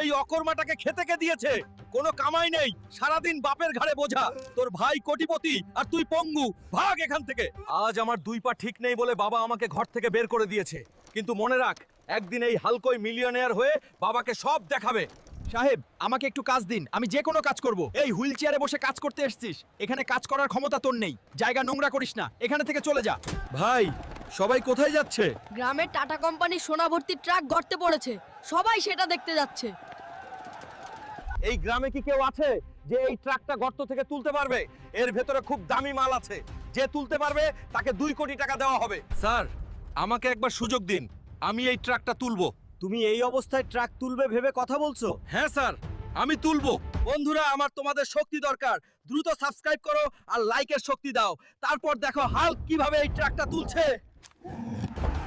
এই অকর্মাটাকে খেতে কে দিয়েছে? কোনো কামাই নেই। সারাদিন বাপের ঘাড়ে বোঝা। তোর ভাই কোটিপতি আর তুই পঙ্গু। ভাগ এখান থেকে। আজ আমার দুই পা ঠিক নেই বলে বাবা আমাকে ঘর থেকে বের করে দিয়েছে। কিন্তু মনে রাখ একদিন এই হালকই মিলিয়নিয়ার হয়ে বাবাকে সব দেখাবে। সাহেব আমাকে একটু কাজ দিন। আমি যে কোনো কাজ করব। এই হুইল চেয়ারে বসে কাজ করতে এসেছিস। এখানে কাজ করার ক্ষমতা তোর নেই। জায়গা নোংরা করিস না। এখানে থেকে চলে যা। ভাই সবাই কোথায় যাচ্ছে? গ্রামের টাটা কোম্পানির সোনা ভর্তি ট্রাক গর্তে পড়েছে। সবাই সেটা দেখতে যাচ্ছে। এই গ্রামে কি কেউ আছে যে এই ট্রাকটা গর্ত থেকে তুলতে পারবে? এর ভেতরে খুব দামি মাল আছে। যে তুলতে পারবে তাকে দুই কোটি টাকা দেওয়া হবে। স্যার আমাকে একবার সুযোগ দিন। আমি এই ট্রাকটা তুলবো। তুমি এই অবস্থায় ট্রাক তুলবে ভেবে কথা বলছো? হ্যাঁ স্যার আমি তুলবো। বন্ধুরা আমার তোমাদের শক্তি দরকার। দ্রুত সাবস্ক্রাইব করো আর লাইকের শক্তি দাও। তারপর দেখো হাল কীভাবে এই ট্রাকটা তুলছে। Yeah.